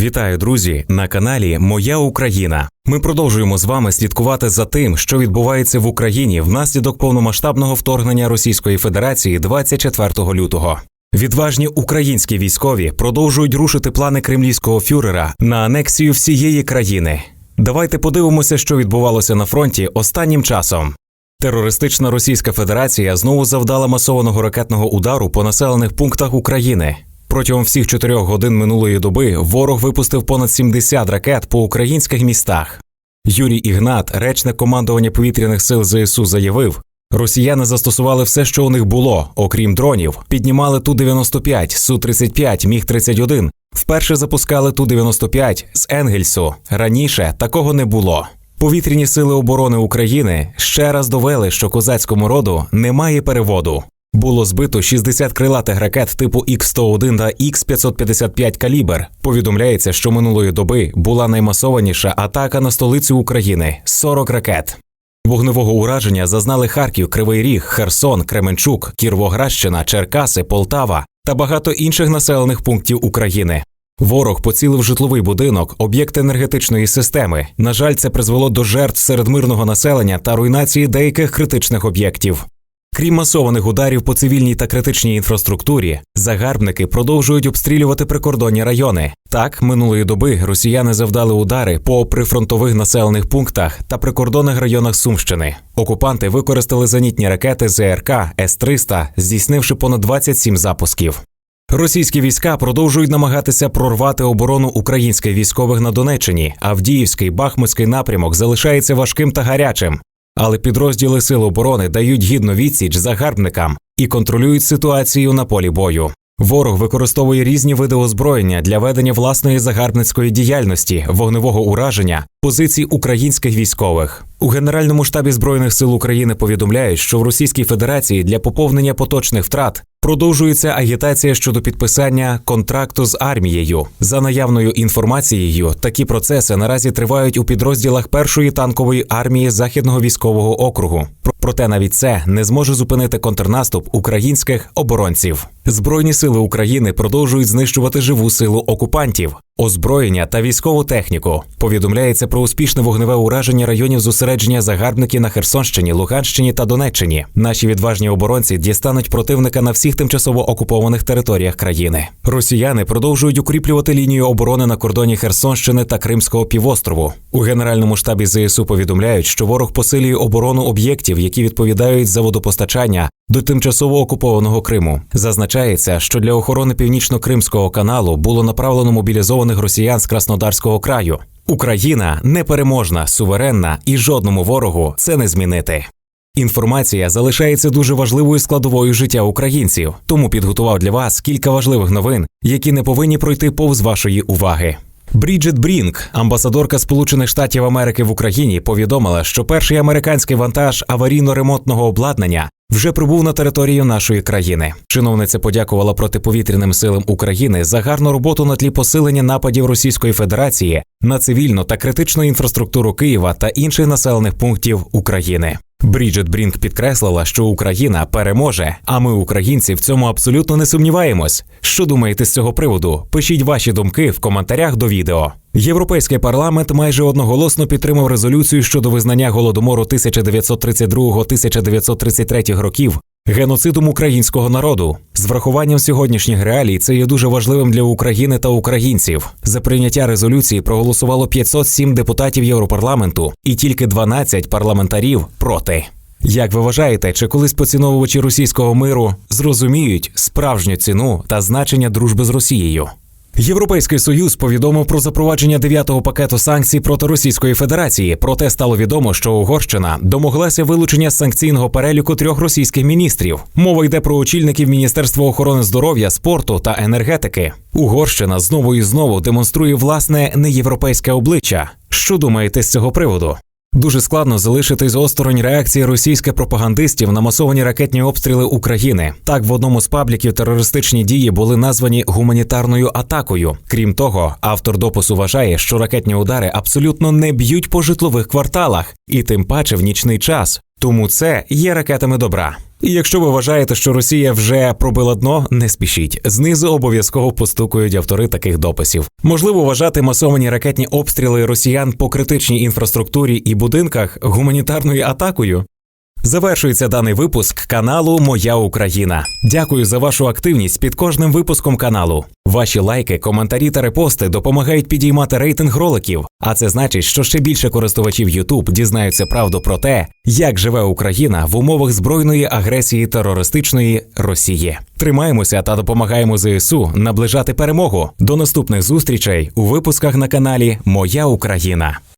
Вітаю, друзі, на каналі Моя Україна. Ми продовжуємо з вами слідкувати за тим, що відбувається в Україні внаслідок повномасштабного вторгнення Російської Федерації 24 лютого. Відважні українські військові продовжують рушити плани кремлівського фюрера на анексію всієї країни. Давайте подивимося, що відбувалося на фронті останнім часом. Терористична Російська Федерація знову завдала масованого ракетного удару по населених пунктах України. Протягом всіх чотирьох годин минулої доби ворог випустив понад 70 ракет по українських містах. Юрій Ігнат, речник командування повітряних сил ЗСУ, заявив: росіяни застосували все, що у них було, окрім дронів. Піднімали ту 95 су 35 міг 31 Вперше запускали ту 95 з Енгельсу. Раніше такого не було. Повітряні сили оборони України ще раз довели, що козацькому роду немає переводу. Було збито 60 крилатих ракет типу Х-101 та Х-555 калібр. Повідомляється, що минулої доби була наймасованіша атака на столицю України 40 ракет. Вогневого ураження зазнали Харків, Кривий Ріг, Херсон, Кременчук, Кіровоградщина, Черкаси, Полтава та багато інших населених пунктів України. Ворог поцілив житловий будинок, об'єкт енергетичної системи. На жаль, це призвело до жертв серед мирного населення та руйнації деяких критичних об'єктів. Крім масованих ударів по цивільній та критичній інфраструктурі, загарбники продовжують обстрілювати прикордонні райони. Так, минулої доби росіяни завдали удари по прифронтових населених пунктах та прикордонних районах Сумщини. Окупанти використали зенітні ракети ЗРК С-300, здійснивши понад 27 запусків. Російські війська продовжують намагатися прорвати оборону українських військових на Донеччині. Авдіївський Бахмутський напрямок залишається важким та гарячим. Але підрозділи Сил оборони дають гідну відсіч загарбникам і контролюють ситуацію на полі бою. Ворог використовує різні види озброєння для ведення власної загарбницької діяльності, вогневого ураження, позицій українських військових. У Генеральному штабі збройних сил України повідомляють, що в Російській Федерації для поповнення поточних втрат продовжується агітація щодо підписання контракту з армією. За наявною інформацією, такі процеси наразі тривають у підрозділах першої танкової армії західного військового округу. Проте навіть це не зможе зупинити контрнаступ українських оборонців. Збройні сили України продовжують знищувати живу силу окупантів, озброєння та військову техніку. Повідомляється про успішне вогневе ураження районів зосередження загарбників на Херсонщині, Луганщині та Донеччині. Наші відважні оборонці дістануть противника на всіх тимчасово окупованих територіях країни. Росіяни продовжують укріплювати лінію оборони на кордоні Херсонщини та Кримського півострову. У генеральному штабі ЗСУ повідомляють, що ворог посилює оборону об'єктів, які відповідають за водопостачання до тимчасово окупованого Криму. Зазначається, що для охорони північно-кримського каналу було направлено мобілізованих росіян з Краснодарського краю. Україна непереможна, суверенна і жодному ворогу це не змінити. Інформація залишається дуже важливою складовою життя українців, тому підготував для вас кілька важливих новин, які не повинні пройти повз вашої уваги. Бріджит Брінк, амбасадорка Сполучених Штатів Америки в Україні, повідомила, що перший американський вантаж аварійно-ремонтного обладнання вже прибув на територію нашої країни. Чиновниця подякувала протиповітряним силам України за гарну роботу на тлі посилення нападів Російської Федерації на цивільну та критичну інфраструктуру Києва та інших населених пунктів України. Бріджит Брінк підкреслила, що Україна переможе, а ми, українці, в цьому абсолютно не сумніваємось. Що думаєте з цього приводу? Пишіть ваші думки в коментарях до відео. Європейський парламент майже одноголосно підтримав резолюцію щодо визнання голодомору 1932-1933 років геноцидом українського народу. З врахуванням сьогоднішніх реалій це є дуже важливим для України та українців. За прийняття резолюції проголосувало 507 депутатів Європарламенту і тільки 12 парламентарів проти. Як ви вважаєте, чи колись поціновувачі російського миру зрозуміють справжню ціну та значення дружби з Росією? Європейський союз повідомив про запровадження дев'ятого пакету санкцій проти Російської Федерації. Проте стало відомо, що Угорщина домоглася вилучення з санкційного переліку трьох російських міністрів. Мова йде про очільників Міністерства охорони здоров'я, спорту та енергетики. Угорщина знову і знову демонструє власне неєвропейське обличчя. Що думаєте з цього приводу? Дуже складно залишитись осторонь реакції російських пропагандистів на масовані ракетні обстріли України. Так, в одному з пабліків терористичні дії були названі гуманітарною атакою. Крім того, автор допису вважає, що ракетні удари абсолютно не б'ють по житлових кварталах, і тим паче в нічний час. Тому це є ракетами добра. І якщо ви вважаєте, що Росія вже пробила дно, не спішіть. Знизу обов'язково постукують автори таких дописів. Можливо, вважати масовані ракетні обстріли росіян по критичній інфраструктурі і будинках гуманітарною атакою. Завершується даний випуск каналу Моя Україна. Дякую за вашу активність під кожним випуском каналу. Ваші лайки, коментарі та репости допомагають підіймати рейтинг роликів. А це значить, що ще більше користувачів YouTube дізнаються правду про те, як живе Україна в умовах збройної агресії терористичної Росії. Тримаємося та допомагаємо ЗСУ наближати перемогу. До наступних зустрічей у випусках на каналі Моя Україна.